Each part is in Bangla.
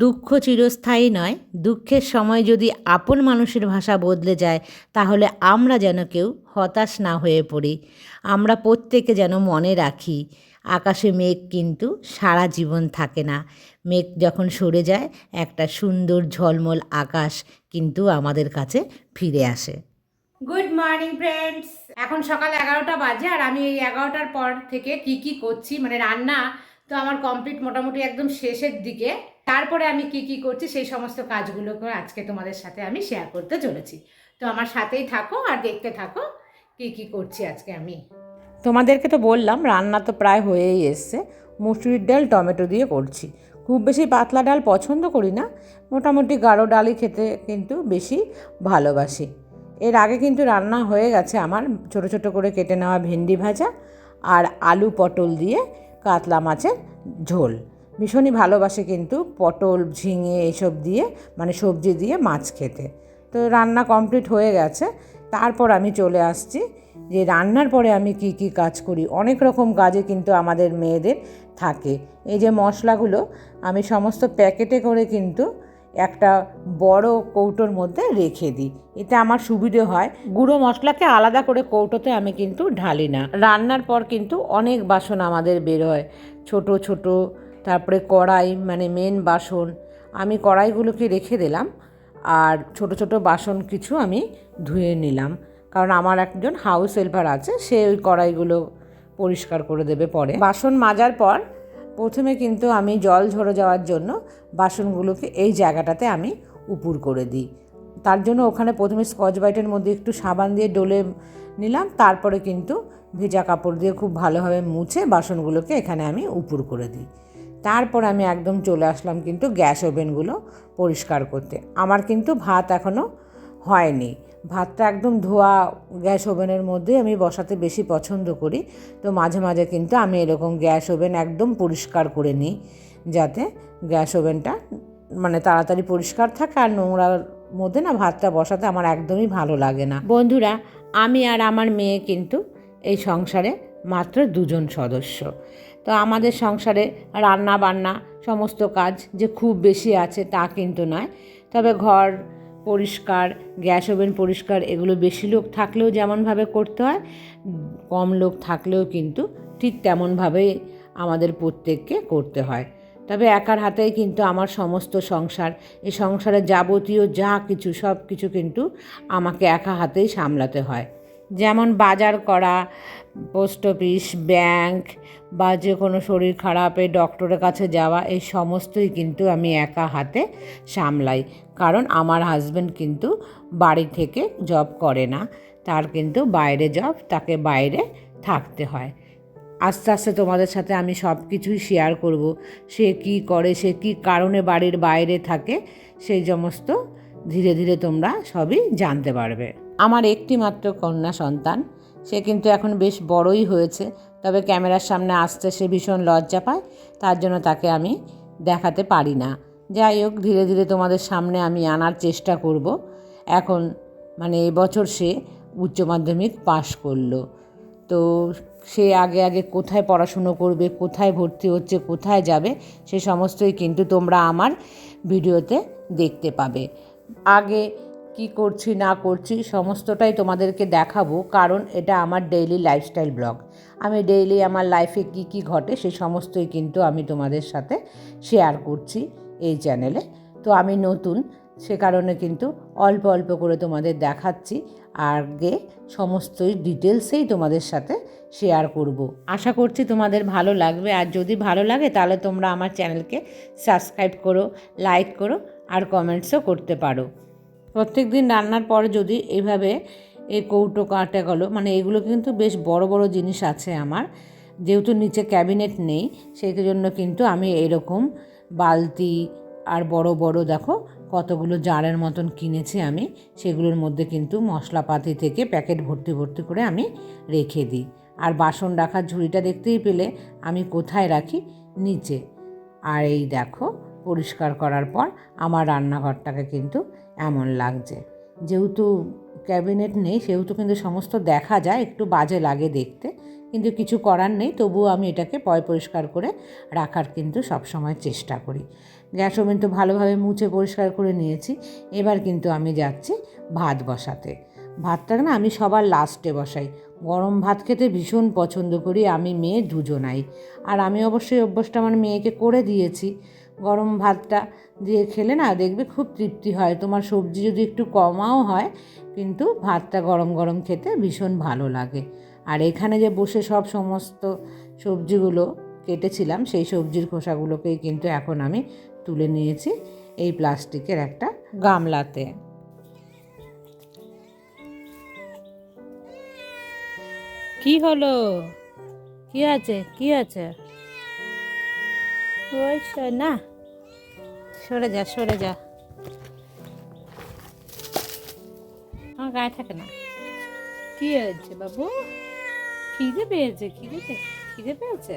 দুঃখ চিরস্থায়ী নয়। দুঃখের সময় যদি আপন মানুষের ভাষা বদলে যায়, তাহলে আমরা যেন কেউ হতাশ না হয়ে পড়ি। আমরা প্রত্যেকে যেন মনে রাখি, আকাশে মেঘ কিন্তু সারা জীবন থাকে না। মেঘ যখন সরে যায়, একটা সুন্দর ঝলমল আকাশ কিন্তু আমাদের কাছে ফিরে আসে। Good morning friends. এখন সকাল এগারোটা বাজে আর আমি এই এগারোটার পর থেকে কি কি করছি মানে রান্না, তো আমার কমপ্লিট মোটামুটি একদম শেষের দিকে। তারপরে আমি কি কি করছি, সেই সমস্ত কাজগুলোকে আজকে তোমাদের সাথে আমি শেয়ার করতে চলেছি। তো আমার সাথেই থাকো আর দেখতে থাকো কি কি করছি আজকে আমি। তোমাদেরকে তো বললাম, রান্না তো প্রায় হয়েই এসছে। মুসুরির ডাল, টমেটো দিয়ে করছি। খুব বেশি পাতলা ডাল পছন্দ করি না। মোটামুটি গাঢ় ডালই খেতে কিন্তু বেশি ভালোবাসি। এর আগে কিন্তু রান্না হয়ে গেছে আমার ছোট ছোট করে কেটে নেওয়া ভেন্ডি ভাজা আর আলু পটল দিয়ে কাতলা মাছের ঝোল। ভীষণই ভালোবাসে কিন্তু পটল, ঝিঙে এসব দিয়ে মানে সবজি দিয়ে মাছ খেতে। তো রান্না কমপ্লিট হয়ে গেছে। তারপর আমি চলে আসছি যে রান্নার পরে আমি কি কি কাজ করি। অনেক রকম কাজে কিন্তু আমাদের মেয়েদের থাকে। এই যে মশলাগুলো, আমি সমস্ত প্যাকেটে করে কিন্তু একটা বড় কৌটোর মধ্যে রেখে দিই। এতে আমার সুবিধে হয়। গুঁড়ো মশলাকে আলাদা করে কৌটোতে আমি কিন্তু ঢালি না। রান্নার পর কিন্তু অনেক বাসন আমাদের বের হয়। ছোট ছোট তারপরে কড়াই মানে মেন বাসন, আমি কড়াইগুলোকে রেখে দিলাম আর ছোট ছোট বাসন কিছু আমি ধুয়ে নিলাম। কারণ আমার একজন হাউস হেল্পার আছে, সে ওই কড়াইগুলো পরিষ্কার করে দেবে পরে। বাসন মাজার পর প্রথমে কিন্তু আমি জল ঝরে যাওয়ার জন্য বাসনগুলোকে এই জায়গাটাতে আমি উপুর করে দিই। তার জন্য ওখানে প্রথমে স্কচ বাইটের মধ্যে একটু সাবান দিয়ে ডলে নিলাম, তারপরে কিন্তু ভেজা কাপড় দিয়ে খুব ভালোভাবে মুছে বাসনগুলোকে এখানে আমি উপুর করে দিই। তারপর আমি একদম চলে আসলাম কিন্তু গ্যাস ওভেনগুলো পরিষ্কার করতে। আমার কিন্তু ভাত এখনও হয়নি। ভাতটা একদম ধোয়া গ্যাস ওভেনের মধ্যে আমি বসাতে বেশি পছন্দ করি। তো মাঝে মাঝে কিন্তু আমি এরকম গ্যাস ওভেন একদম পরিষ্কার করে নিই যাতে গ্যাস ওভেনটা মানে তাড়াতাড়ি পরিষ্কার থাকে আর নোংরার মধ্যে না ভাতটা বসাতে আমার একদমই ভালো লাগে না। বন্ধুরা, আমি আর আমার মেয়ে কিন্তু এই সংসারে মাত্র দুজন সদস্য। তো আমাদের সংসারে রান্না বান্না সমস্ত কাজ যে খুব বেশি আছে তা কিন্তু নয়। তবে ঘর পরিষ্কার, গ্যাস ওভেন পরিষ্কার এগুলো বেশি লোক থাকলেও যেমনভাবে করতে হয়, কম লোক থাকলেও কিন্তু ঠিক তেমনভাবেই আমাদের প্রত্যেককে করতে হয়। তবে একার হাতেই কিন্তু আমার সমস্ত সংসার এই সংসারের যাবতীয় যা কিছু সব কিছু কিন্তু আমাকে একা হাতেই সামলাতে হয়। যেমন বাজার করা, পোস্ট অফিস, ব্যাংক বা যে কোনো শরীর খারাপে, ডক্টরের কাছে যাওয়া, এই সমস্তই কিন্তু আমি একা হাতে সামলাই। কারণ আমার হাজব্যান্ড কিন্তু বাড়ি থেকে জব করে না, তার কিন্তু বাইরে জব তাকে বাইরে থাকতে হয়। আস্তে আস্তে তোমাদের সাথে আমি সব কিছুই শেয়ার করব, সে কি করে, সে কি কারণে বাড়ির বাইরে থাকে, সেই সমস্ত ধীরে ধীরে তোমরা সবই জানতে পারবে। আমার একটি মাত্র কন্যা সন্তান। সে কিন্তু এখন বেশ বড়ই হয়েছে, তবে ক্যামেরার সামনে আসতে সে ভীষণ লজ্জা পায়, তার জন্য তাকে আমি দেখাতে পারি না। যাই হোক, ধীরে ধীরে তোমাদের সামনে আমি আনার চেষ্টা করব। এখন মানে এবছর সে উচ্চ মাধ্যমিক পাশ করল। তো সে আগে আগে কোথায় পড়াশুনো করবে, কোথায় ভর্তি হচ্ছে, কোথায় যাবে, সে সমস্তই কিন্তু তোমরা আমার ভিডিওতে দেখতে পাবে। আগে কি করছি, না করছি, সমস্তটাই তোমাদেরকে দেখাবো, কারণ এটা আমার ডেইলি লাইফস্টাইল ব্লগ আমি ডেইলি আমার লাইফে কি কি ঘটে সেই সমস্তই কিন্তু আমি তোমাদের সাথে শেয়ার করছি এই চ্যানেলে তো আমি নতুন, সে কারণে কিন্তু অল্প অল্প করে তোমাদের দেখাচ্ছি, আগে সমস্তই ডিটেলসেই তোমাদের সাথে শেয়ার করব। আশা করছি তোমাদের ভালো লাগবে, আর যদি ভালো লাগে তাহলে তোমরা আমার চ্যানেলকে সাবস্ক্রাইব করো লাইক করো, আর কমেন্টসও করতে পারো। প্রত্যেক দিন রান্নার পর যদি এইভাবে এই কৌটো কাটা গেলো মানে এগুলো কিন্তু বেশ বড় বড় জিনিস আছে আমার। যেহেতু নিচে ক্যাবিনেট নেই সেই জন্য কিন্তু আমি এরকম বালতি আর বড় বড় দেখো কতগুলো জারের মতন কিনেছি আমি, সেগুলোর মধ্যে কিন্তু মশলাপাতি থেকে প্যাকেট ভর্তি ভর্তি করে আমি রেখে দিই। আর বাসন রাখার ঝুড়িটা দেখতেই পেলে আমি কোথায় রাখি? নিচে। আর এই দেখো পরিষ্কার করার পর আমার রান্নাঘরটাকে কিন্তু এমন লাগছে। যেহেতু ক্যাবিনেট নেই, সেহেতু কিন্তু সমস্ত দেখা যায়, একটু বাজে লাগে দেখতে। কিন্তু কিছু করার নেই, তবুও আমি এটাকে পয় পরিষ্কার করে রাখার কিন্তু সবসময় চেষ্টা করি। গ্যাস ওভেন তো ভালোভাবে মুছে পরিষ্কার করে নিয়েছি। এবার কিন্তু আমি যাচ্ছি ভাত বসাতে। ভাতটা না আমি সবার লাস্টে বসাই। গরম ভাত খেতে ভীষণ পছন্দ করি, আমি মেয়ে দুজনাই। আর আমি অবশ্যই অভ্যাসটা আমার মেয়েকে করে দিয়েছি। গরম ভাতটা দিয়ে খেলে না দেখবে খুব তৃপ্তি হয়। তোমার সবজি যদি একটু কমাও হয় কিন্তু ভাতটা গরম গরম খেতে ভীষণ ভালো লাগে। আর এখানে যে বসে সব সমস্ত সবজিগুলো কেটেছিলাম সেই সবজির খোসাগুলোকেই কিন্তু এখন আমি তুলে নিয়েছি এই প্লাস্টিকের একটা গামলাতে। কি হলো? কি আছে? কি আছে? ওই না সরে যা সরে যা। আমার গায়ে থাকে না। কি হয়েছে বাবু? খিদে পেয়েছে খিদে খিদে পেয়েছে?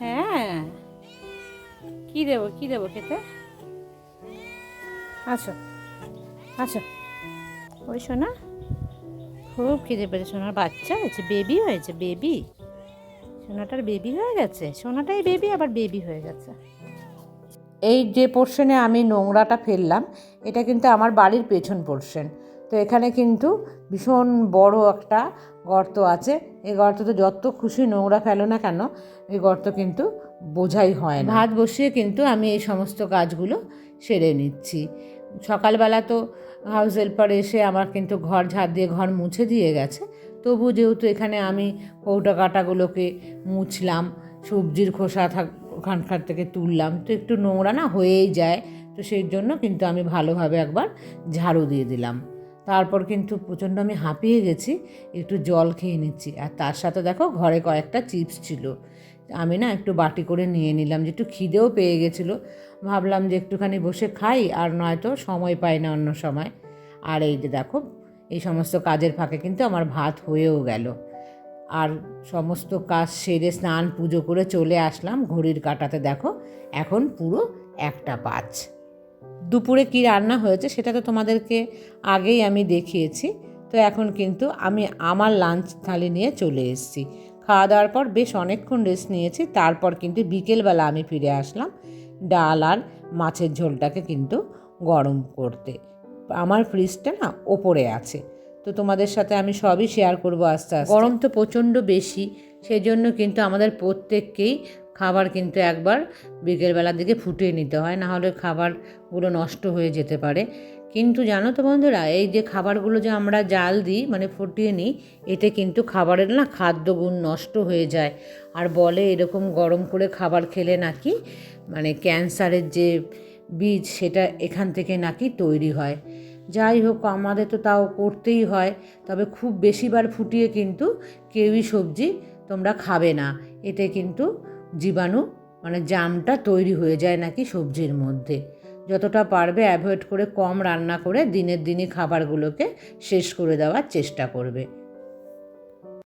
হ্যাঁ। কি দেবো কি দেবো খেতে? আসো আসো। ওই সোনা। খুব খিদে পেয়েছে সোনার বাচ্চা হয়েছে বেবি হয়েছে বেবি। সোনাটার বেবি হয়ে গেছে সোনাটাই বেবি আবার বেবি হয়ে গেছে। এই যে পোর্শনে আমি নোংরাটা ফেললাম, এটা কিন্তু আমার বাড়ির পেছন পোর্শন তো এখানে কিন্তু ভীষণ বড় একটা গর্ত আছে। এই গর্ততে যত খুশি নোংরা ফেলো না কেন, এই গর্ত কিন্তু বোঝাই হয় না। ভাত বসিয়ে কিন্তু আমি এই সমস্ত কাজগুলো সেরে নিচ্ছি। সকালবেলা তো হাউস হেল্পার এসে আমার কিন্তু ঘর ঝাড় দিয়ে ঘর মুছে দিয়ে গেছে। তবু যেহেতু এখানে আমি কৌটা কাটাগুলোকে মুছলাম, সবজির খোসা থাক ওখানকার থেকে তুললাম। তো একটু নোংরা না হয়েই যায়। তো সেই জন্য কিন্তু আমি ভালোভাবে একবার ঝাড়ু দিয়ে দিলাম। তারপর কিন্তু প্রচণ্ড আমি হাঁপিয়ে গেছি, একটু জল খেয়ে নিচ্ছি। আর তার সাথে দেখো ঘরে কয়েকটা চিপস ছিল। আমি না একটু বাটি করে নিয়ে নিলাম, যে একটু খিদেও পেয়ে গেছিল। ভাবলাম যে একটুখানি বসে খাই, আর নয়তো সময় পাই না অন্য সময়। আর এই যে দেখো, এই সমস্ত কাজের ফাঁকে কিন্তু আমার ভাত হয়েও গেল। আর সমস্ত কাজ সেরে স্নান পুজো করে চলে আসলাম ঘড়ির কাটাতে, দেখো। এখন পুরো একটা পাঁচ দুপুরে কি রান্না হয়েছে সেটা তো তোমাদেরকে আগেই আমি দেখিয়েছি। তো এখন কিন্তু আমি আমার লাঞ্চ থালি নিয়ে চলে এসেছি। খাওয়া দাওয়ার পর বেশ অনেকক্ষণ রেস্ট নিয়েছি, তারপর কিন্তু বিকেলবেলা আমি ফিরে আসলাম ডাল আর মাছের ঝোলটাকে কিন্তু গরম করতে। আমার ফ্রিজটা না ওপরে আছে। তো তোমাদের সাথে আমি সবই শেয়ার করব আস্তে আস্তে। গরম তো প্রচণ্ড বেশি সেই জন্য কিন্তু আমাদের প্রত্যেককেই খাবার কিন্তু একবার বিকেলবেলার দিকে ফুটিয়ে নিতে হয়, না হলে খাবারগুলো নষ্ট হয়ে যেতে পারে। কিন্তু জানো তো বন্ধুরা, এই যে খাবারগুলো যে আমরা জাল দিই মানে ফুটিয়ে নিই, এতে কিন্তু খাবারের না খাদ্যগুণ নষ্ট হয়ে যায়। আর বলে এরকম গরম করে খাবার খেলে নাকি মানে ক্যান্সারের যে বীজ, সেটা এখান থেকে নাকি তৈরি হয়। যাই হোক, আমাদের তো তাও করতেই হয়। তবে খুব বেশিবার ফুটিয়ে কিন্তু কেউই সবজি তোমরা খাবে না। এতে কিন্তু জীবাণু মানে জামটা তৈরি হয়ে যায় নাকি সবজির মধ্যে। যতটা পারবে অ্যাভয়েড করে কম রান্না করে দিনের দিনই খাবারগুলোকে শেষ করে দেওয়ার চেষ্টা করবে।